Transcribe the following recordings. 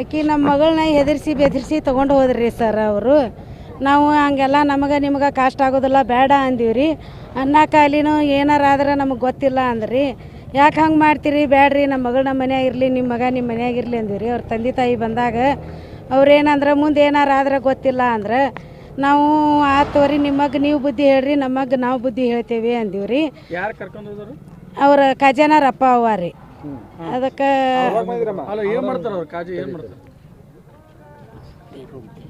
ಆಕಿ ನಮ್ಮ ಮಗಳನ್ನ ಹೆದರಿಸಿ ಬೆದರಿಸಿ ತೊಗೊಂಡು ಹೋದ್ರಿ ಸರ್ ಅವರು. ನಾವು ಹಂಗೆಲ್ಲ ನಮಗೆ ನಿಮ್ಗೆ ಕಷ್ಟ ಆಗೋದಿಲ್ಲ ಬೇಡ ಅಂದೀವ್ರಿ. ಅನ್ನಕ್ಕಾಲಿನೂ ಏನಾರ ಏನಾರಾದ್ರೆ ನಮಗೆ ಗೊತ್ತಿಲ್ಲ ಅಂದ್ರಿ. ಯಾಕೆ ಹಂಗೆ ಮಾಡ್ತೀರಿ? ಬೇಡ್ರಿ ನಮ್ಮ ಮಗಳು ನಮ್ಮ ಮನ್ಯಾಗ ಇರಲಿ ನಿಮ್ಮ ಮಗ ನಿಮ್ಮ ಮನ್ಯಾಗ ಇರಲಿ ಅಂದಿವ್ರಿ. ಅವ್ರ ತಂದೆ ತಾಯಿ ಬಂದಾಗ ಅವ್ರು ಏನಂದ್ರೆ ಮುಂದೆ ಏನಾರ ಆದ್ರೆ ಗೊತ್ತಿಲ್ಲ ಅಂದ್ರೆ ನಾವು ಆ ತೋರಿ ನಿಮಗೆ ನೀವು ಬುದ್ಧಿ ಹೇಳ್ರಿ ನಮಗೆ ನಾವು ಬುದ್ಧಿ ಹೇಳ್ತೇವೆ ಅಂದೀವ್ರಿ. ಯಾರು ಕರ್ಕೊಂಡು ಹೋದ್ರು ಅವ್ರ ಖಜಾನಾರಪ್ಪ ಅವ್ವ ರೀ. ಅದಕ್ಕೆ ಯಾವಾಗ ಬಂದಿರಮ್ಮ? ಅಲ್ಲ ಏನ್ ಮಾಡ್ತಾರ ಅವ್ರು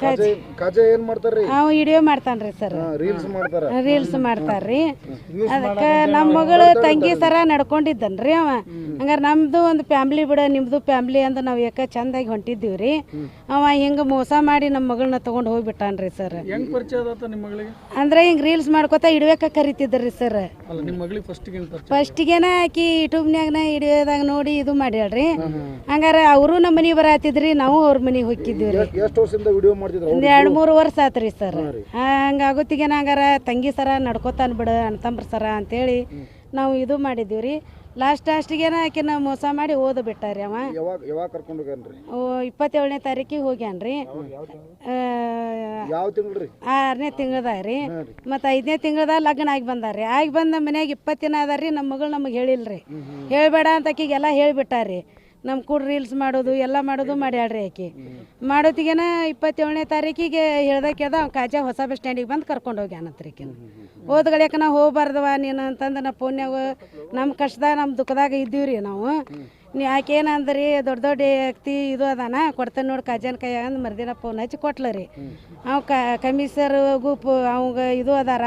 ಕಾಜಿ ಏನ್ ಮಾಡ್ತಾರ್ರಿ? ಅವ ವಿಡಿಯೋ ಮಾಡ್ತಾನ್ರಿ ಸರ್. ರೀಲ್ಸ್ ಮಾಡ್ತಾರ. ರೀಲ್ಸ್ ಮಾಡ್ತಾರ್ರಿ. ಅದಕ್ಕೆ ನಮ್ಮ ಮಗಳು ತಂಗಿ ಸರ ನಡ್ಕೊಂಡಿದ್ದನ್ರಿ ಅವ. ಹಂಗಾರೆ ನಮ್ದು ಒಂದು ಫ್ಯಾಮ್ಲಿ ಬಿಡ ನಿಮ್ದು ಫ್ಯಾಮ್ಲಿ ಅಂದ ನಾವು ಯಾಕ ಚಂದಾಗಿ ಹೊಂಟಿದ್ದೀವಿ ಅವ ಹಿಂಗ ಮೋಸ ಮಾಡಿ ನಮ್ಮ ಮಗಳನ್ನ ತಗೊಂಡು ಹೋಗ್ಬಿಟ್ಟಾನ್ರಿ ಸರ್. ಹೆಂಗ್ ಪರಿಚಯ ಆದತ್ತ ನಿಮ್ಮ ಮಗಳಿಗೆ? ಅಂದ್ರೆ ಹಿಂಗೆ ರೀಲ್ಸ್ ಮಾಡ್ಕೊತ ಇಡ್ಬೇಕ ಕರಿತಿದ್ರಿ ಸರ್. ಅಲ್ಲ ನಿಮ್ಮ ಮಗಳಿಗೆ ಫಸ್ಟ್ ಇಡಿಯೋದಾಗ ಫಸ್ಟಿಗೆನ ಆಕಿ ಯೂಟ್ಯೂಬ್ನ್ಯಾಗನ ನೋಡಿ ಇದು ಮಾಡ್ಯಾಳ್ರಿ. ಹಂಗಾರೆ ಅವರು ನಮ್ಮ ಮನೆಗೆ ಬರತ್ತಿದ್ರಿ ನಾವು ಅವ್ರ ಮನೆಗೆ ಹೋಗಿದ್ದೀವ್ರಿ ಎಷ್ಟು ವರ್ಷದಿಂದ ವಿಡಿಯೋ ಮಾಡ್ತಿದ್ರು. ಒಂದು ಎರಡು ಮೂರು ವರ್ಷ ಆತ್ರಿ ಸರ್. ಹಂಗಾಗುತ್ತಿಗೆ ಹಂಗಾರ ತಂಗಿ ಸರ ನಡ್ಕೋತಾನ ಬಿಡು ಅಣ್ತಂಬ್ರ ಸರ ಅಂತೇಳಿ ನಾವು ಇದು ಮಾಡಿದ್ದೀವಿ ರೀ. ಲಾಸ್ಟ್ ಲಾಸ್ಟಿಗೆ ಆಕಿನ ಮೋಸ ಮಾಡಿ ಓದು ಬಿಟ್ಟಾರಿ ಅವ. ಯಾವಾಗ ಯಾವಾಗ ಕರ್ಕೊಂಡು ಹೋಗ್ಯಾನ್ರಿ ಓ, ಇಪ್ಪತ್ತೇಳನೇ ತಾರೀಕಿಗೆ ಹೋಗ್ಯಾನ್ರಿ ಯಾವ ತಿಂಗ್ಳ್ರಿ ಆರನೇ ತಿಂಗಳದಾಗ ರೀ. ಮತ್ತು ಐದನೇ ತಿಂಗಳದಾಗ ಲಗ್ನ ಆಗಿ ಬಂದಾರ್ರಿ ಆಗಿ ಬಂದ ಮನ್ಯಾಗ ಇಪ್ಪತ್ತು ದಿನ ಅದ ರೀ ನಮ್ಮ ಮಗಳು ನಮಗೆ ಹೇಳಿಲ್ರಿ. ಹೇಳ್ಬೇಡ ಅಂತ ಆಕಿಗೆಲ್ಲ ಹೇಳಿಬಿಟ್ಟಾರಿ ನಮ್ಮ ಕೂಡ ರೀಲ್ಸ್ ಮಾಡೋದು, ಎಲ್ಲ ಮಾಡೋದು ಮಾಡ್ಯಾಡ್ರಿ ಆಕೆ. ಮಾಡೋತಿಗೆನ ಇಪ್ಪತ್ತೇಳನೇ ತಾರೀಕಿಗೆ ಹೇಳ್ದ ಕೇಳ್ದ ಅವ್ನು ಕಾಜಾ ಹೊಸ ಬಸ್ ಸ್ಟ್ಯಾಂಡಿಗೆ ಬಂದು ಕರ್ಕೊಂಡು ಹೋಗ್ಯಾನತ್ರಿ ಆಕಿನ. ಹೋದ ಗಳಿಯಾಕ ನಾವು ಹೋಗ್ಬಾರ್ದವ ನೀನು ಅಂತಂದು ನಾ ಫೋನ್ಯಾಗ ನಮ್ಮ ಕಷ್ಟದಾಗ ನಮ್ಮ ದುಃಖದಾಗ ಇದ್ದೀವಿ ರೀ ನಾವು. ನೀ ಆಕೆ ಏನಂದ್ರಿ ದೊಡ್ಡ ದೊಡ್ಡ ವ್ಯಕ್ತಿ ಇದು ಅದಾನ, ಕೊಡ್ತೇನೆ ನೋಡಿ ಕಾಜನ್ ಕೈ ಮರ್ದಿನ ಫೋನ್ ಹಚ್ಚಿ ಕೊಟ್ಲ ರೀ ಅವ್ ಕಮಿಷರ್ಗೂ ಪೋ, ಅವಂಗ ಇದು ಅದಾರ,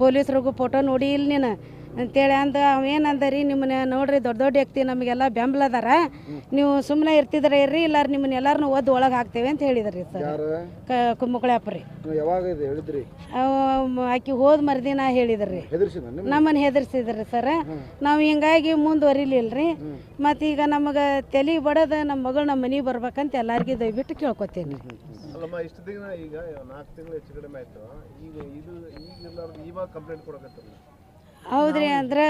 ಪೊಲೀಸ್ರಿಗೂ ಫೋಟೋ ನೋಡಿ ಇಲ್ಲಿ ನೀನು. ಅಂತೇಳಿ ಅಂದ ಅವೇನಂದ ರೀ ನಿಮ್ಮನ್ನ ನೋಡ್ರಿ ದೊಡ್ಡ ದೊಡ್ಡ ವ್ಯಕ್ತಿ ನಮಗೆಲ್ಲ ಬೆಂಬಲ ಅದಾರ. ನೀವು ಸುಮ್ಮನೆ ಇರ್ತಿದ್ರೆ ಇರ್ರಿ ಇಲ್ಲಾರ ನಿಮ್ಮನ್ನ ಒದ್ದು ಓದ್ ಒಳಗೆ ಹಾಕ್ತೇವೆ ಅಂತ ಹೇಳಿದ್ರಿ ಸರ್. ಕುಮ್ಮುಕಳಪ್ಪ ರೀ ಅವ ಆಕಿ ಹೋದ ಮರ್ದಿನ ಹೇಳಿದ್ರಿ. ನಮ್ಮನ್ನ? ಹೆದರ್ಸಿದ್ರಿ ಸರ್. ನಾವು ಹಿಂಗಾಗಿ ಮುಂದುವರಿಲಿಲ್ಲ ರೀ ಈಗ ನಮಗೆ ತಲೆ ಬಡದ ನಮ್ಮ ಮಗಳು ನಮ್ಮ ಮನೆಗೆ ಬರ್ಬೇಕಂತ ಎಲ್ಲಾರ್ಗಿ ದಯವಿಟ್ಟು ಕೇಳ್ಕೊತೀನಿ ಅಲ್ಲಮ್ಮ ಇಷ್ಟು ದಿನ ಈಗ ನಾಲ್ಕು ತಿಂಗಳು ಹೆಚ್ಚು ಕಡಿಮೆ ಆಯ್ತು. ಈಗ ಇದು ಈಗ ಕಂಪ್ಲೇಂಟ್ ಕೊಡಕತ್ತಲ್ಲ ಹೌದ್ರಿ ಅಂದ್ರೆ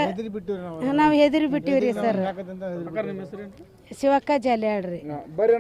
ನಾವು. ಹೆದರಿ ಬಿಟ್ಟಿವ್ರಿ ಸರ್. ಶಿವಕ್ಕ ಜಾಲಿ ಆಡ್ರಿ